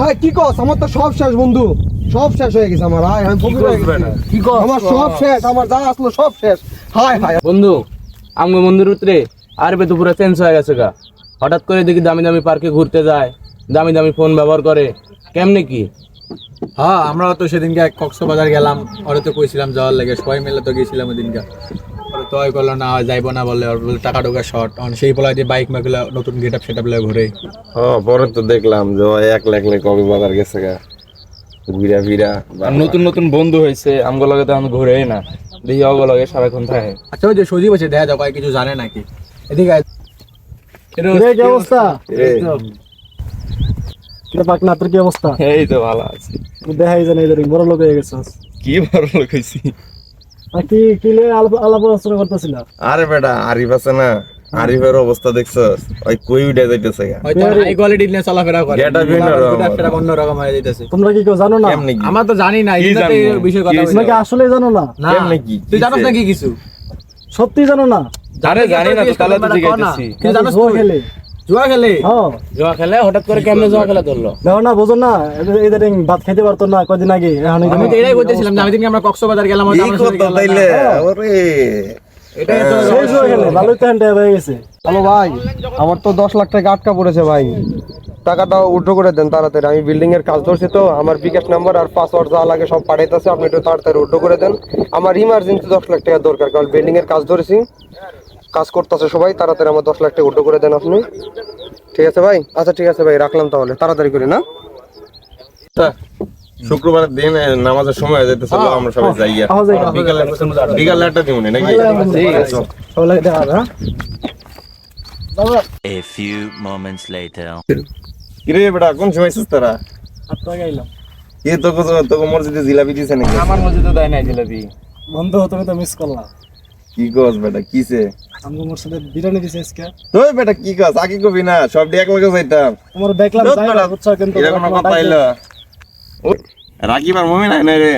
হ্যাঁ কি কস? আমার তো সব শেষ বন্ধু। সব শেষ হয়ে গেছে আমার। হায় আমি ফকির হয়ে গেছি। কি কস? আমার সব শেষ আমার যা আসলো সব শেষ। হায় হায়। বন্ধু আমগো মন্দির উতরে আরবে তো পুরো চেঞ্জ হয়ে গেছে গা। হঠাৎ করে দেখি দামি দামি পার্কে ঘুরতে যায় দামি দামি ফোন ব্যবহার করে। কেমনে কি? হ্যাঁ আমরাও তো সেদিনকে কক্সবাজার গেলাম। ওরা তো কইছিলাম যাওয়ার লাগে। সবাই মিলে তো গেছিলাম ওদিনকে। ওরা তো ওই করল না যাইবো না বলে ওর বলে টাকা ঢোকা শর্ট সেই পলাই দিয়ে বাইক মাগুলো নতুন গেট আপ সেট আপ ঘুরে। হ্যাঁ পরে তো দেখলাম যে ও এক লাখ লাখ কবে বাজার গেছে গা। ঘুরা ফিরা নতুন নতুন বন্ধু হয়েছে আমগো লগে তো আমি ঘুরে না। দেখি অগো লগে সারাক্ষণ থাকে। আচ্ছা ওই যে সজীব আছে দেখা যাক কিছু জানে নাকি। এদিকে কি অবস্থা? পাকনা তোর কি অবস্থা? এই তো ভালো আছে। দেখাই জানি বড় লোক হয়ে গেছিস কি বড় লোক হয়েছি? কি কি আলাপ আলাপ আলোচনা করতেছিল? আরে বেটা আরিফ আছে না। আরিফের অবস্থা দেখছস? ওই কই উঠে যাইতেছে হয়তো হাই কোয়ালিটি নিয়ে চলাফেরা করে। Get up অন্যরকম। Get up সেটা হয়ে যাইতেছে। তোমরা কি কেউ জানো না? আমরা তো জানি না এই? বিষয়ে কথা তোমরা কি আসলে জানো? না। না কেমনে কি? তুই জানোস নাকি কিছু? সত্যি জানো না? জানে জানি না তো তাহলে তো জিজ্ঞেস করলাম, জিজ্ঞাসি কি জানোস খেলে। জুয়া খেলে হ্যাঁ। জুয়া খেলে হঠাৎ করে কেমনে জুয়া খেলা ধরলো না বোঝো না এদের এদের ভাত খেতে পারতো না কদিন আগে এখন আমি তো এটাই বলতেছিলাম যে আমি আমরা কক্সবাজার গেলাম ওই কথা তাইলে? ওরে। এটাই তো জুয়া খেলে ভালোই তো হ্যান্ড হয়ে গেছে। হ্যালো ভাই আমার তো দশ লাখ টাকা আটকা পড়েছে ভাই। টাকাটা উল্টো করে দেন তাড়াতাড়ি আমি বিল্ডিং এর কাজ ধরছি তো আমার বিকাশ নাম্বার আর পাসওয়ার্ড যা লাগে সব পাঠাইতেছে আপনি একটু তাড়াতাড়ি উল্টো করে দেন। আমার ইমার্জেন্সি দশ লাখ টাকা দরকার কারণ বিল্ডিং এর কাজ ধরেছি। কাজ করতেছে সবাই তাড়াতাড়ি আমার দশ লাখ টাকা উল্টো করে দেন আপনি। ঠিক আছে ভাই? আচ্ছা ঠিক আছে ভাই রাখলাম তাহলে। তাড়াতাড়ি করে না শুক্রবার দিন এ, নামাজের সময় হয়ে যাইতেছে চলো আমরা সবাই যাই গিয়া। বিকালে বিকালে একটা দিব নাকি? সব লাগে দেখা হ্যাঁ? বাবা। A few moments later. কিরে বেটা কোন সময় আছিস তোরা? আপনাকে গাইলাম এ তোকে তোকে মসজিদে জিলাপি দিছে নাকি? আমার মসজিদে দেয় নাই জিলাপি। বন্ধু তুমি তো মিস করলাম। কি কস বেটা কিসে? আমি মোর সাথে বিরিয়ানি দিছে আজকে। তুই বেটা কি কস? আগে কবি না সব এক লগে যাইতাম। তোমার দেখলাম যাই না, বুঝছ কিন্তু এরকম কথা আইলো রাকিব আর মমিন আয় রে।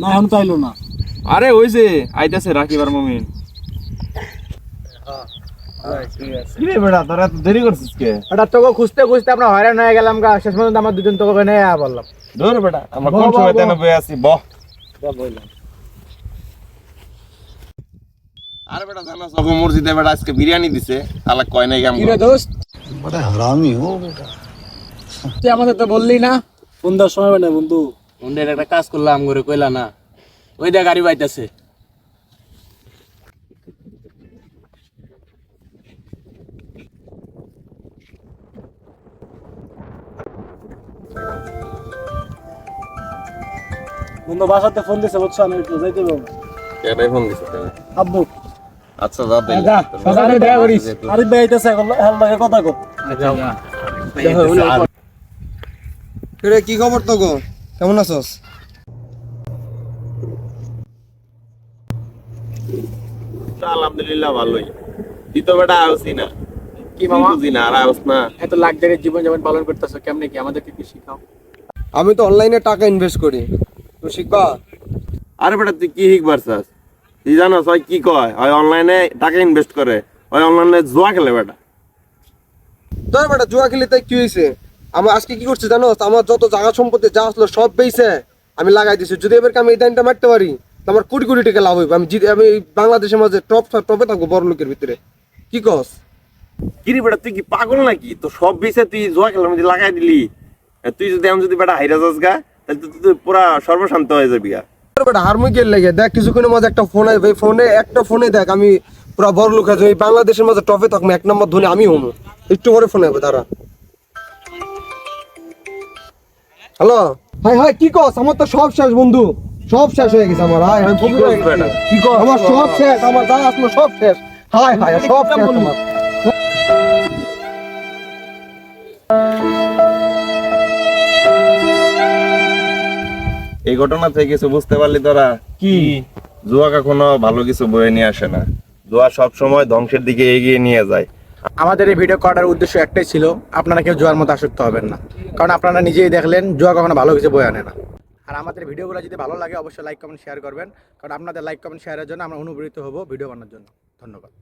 না এখন তো আইলো না। আরে হইছে আইতাছে রাখিবার মমিন। কিরে বেটা তোরা এত দেরি করছিস তোকে খুঁজতে খুঁজতে আমরা হয়রান হয়ে গেলাম গা শেষ পর্যন্ত আমার দুজন তোকে নিয়ে বললাম। ধর বেটা আমরা কোন সময় তেন বয়ে আছি বহ। আরে বেটা জানা সব মসজিদে বেটা আজকে বিরিয়ানি দিছে কয় নাই কাম কিরে দোস্ত? তুই আমাদের তো বললি না। সময় বন্ধু একটা কাজ করলাম করে কইলা না। ওই গাড়ি বাইতাছে। বন্ধু বাসাতে ফোন দিছে বুঝছ আমি একটু যাইতে পারব। কেডাই ফোন দিছে আব্বু। আচ্ছা যা সকালে দেখা করিস। আরিফ ভাই হেল কথা কর কি খবর তো গো কেমন আছোস? আলহামদুলিল্লাহ ভালোই। তুই তো বেটা আউসি না। কি মামা? বুঝি না আর আউস না। এত লাক্সারি জীবন যেমন পালন করতেছো কেমনে কি? আমাদেরকে কি শিখাও? আমি তো অনলাইনে টাকা ইনভেস্ট করি। তো শিখবা? আরে বেটা তুই কি শিখবার চাস? তুই জানো ওই কি কয়? ওই অনলাইনে টাকা ইনভেস্ট করে ওই অনলাইনে জুয়া খেলে বেটা। তোর বেটা জুয়া খেলে তাই কি হয়েছে আমার আজকে কি করছে জানো? আমার যত জায়গা সম্পত্তি যা আসলো সব বেইছে আমি লাগাই দিছি। যদি এবার আমি এই টাইমটা মারতে পারি তো আমার কোটি কোটি টাকা লাভ হইবে। আমি জিতে আমি বাংলাদেশের মাঝে টপ টপে থাকব বড় লোকের ভিতরে। কি কস? কিরে বেটা তুই কি পাগল নাকি? তো সব বিষয়ে তুই জুয়া খেলার মধ্যে লাগাই দিলি। তুই যদি আমি যদি বেটা হাইরা যাস গা তাহলে তো তুই পুরা সর্বশান্ত হয়ে যাবি গা। হারমুকের লেগে দেখ কিছুক্ষণের মাঝে একটা ফোন আসবে ফোনে একটা ফোনে দেখ আমি পুরো বড় লোক আছে বাংলাদেশের মাঝে টপে থাকব এক নম্বর ধরে আমি হমু একটু পরে ফোন তারা হ্যালো হাই হাই কি কস? আমার তো সব শেষ বন্ধু। সব শেষ হয়ে গেছে আমার। হাই আমি ফকির গেছি। কি কস? আমার সব শেষ আমার যা আসলো সব শেষ। হাই হাই সব শেষ আমার। এই ঘটনা থেকে কিছু বুঝতে পারলি তোরা? কি? জুয়া কখনো ভালো কিছু বয়ে নিয়ে আসে না। জুয়া সব সময় ধ্বংসের দিকে এগিয়ে নিয়ে যায়। আমাদের এই ভিডিও করার উদ্দেশ্য একটাই ছিল আপনারা কেউ জোয়ার মতো আসক্ত হবেন না। কারণ আপনারা নিজেই দেখলেন জুয়া কখনো ভালো কিছু বয়ে আনে না। আর আমাদের ভিডিওগুলো যদি ভালো লাগে অবশ্যই লাইক কমেন্ট শেয়ার করবেন। কারণ আপনাদের লাইক কমেন্ট শেয়ারের জন্য আমরা অনুপ্রেরিত হব ভিডিও বানানোর জন্য। ধন্যবাদ।